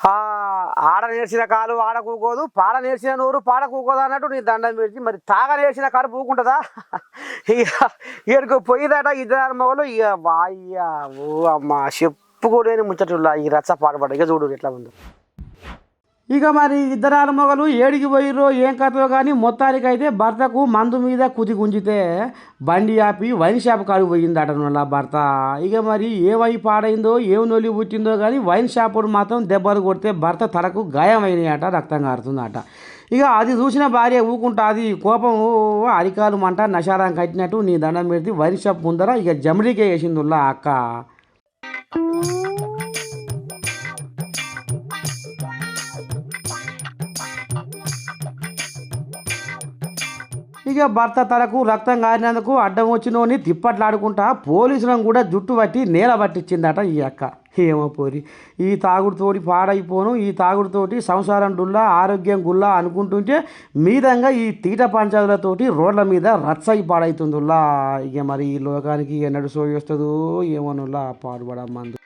ఆ, ఆడ నేర్చిన కాలు ఆడ కూకోదు పాడ నేర్చిన నోరు పాడ కూకోదు అన్నట్టు నీ దండం పెట్టి మరి తాగ నేర్చిన కాలు పూకుంటుందా? ఇక ఇక్కడికి పోయిదట ఇద్దరు మొగలు ఇక వాయ్యా ఓ అమ్మ చెప్పుకోలేని ముచ్చట్లు ఈ రచ్చ పాడుపడ ఇక చూడు ఎట్లా ఉందో. ఇక మరి ఇద్దరు ఆడమొగలు ఏడికి పోయిర్రో ఏం కథలో కానీ మొత్తానికైతే భర్తకు మందు మీద కుది గుంజితే బండి ఆపి వైన్ షాప్ కాడికి పోయిందట భర్త. ఇక మరి ఏమై పాడైందో ఏం నొలి పుట్టిందో కానీ వైన్ షాప్ మాత్రం దెబ్బలు కొడితే భర్త తలకు గాయమైనాయట రక్తం కారుతుందట ఇక అది చూసిన భార్య ఊకుంటా అది కోపం అరికాలు మంట నషారం కట్టినట్టు నీ దండం పెడితే వైన్ షాప్ ముందర ఇక జమిడికే వేసిందిలా అక్క. ఇక భర్త తలకు రక్తం కారినందుకు అడ్డం వచ్చినోని తిప్పట్లాడుకుంటా పోలీసులను కూడా జుట్టు పట్టి నేల పట్టించిందట ఈ అక్క. ఏమో పోరి. ఈ తాగుడుతోటి పాడైపోను. ఈ తాగుడుతోటి సంసారం డుల్లా ఆరోగ్యం గుల్లా అనుకుంటుంటే మీదంగా ఈ తీట పంచాదులతోటి రోడ్ల మీద రచ్చయి పాడైతుందిలా ఇక మరి ఈ లోకానికి ఎన్నడు సోయి వస్తుందో ఏమోనులా పాడుబడ మందు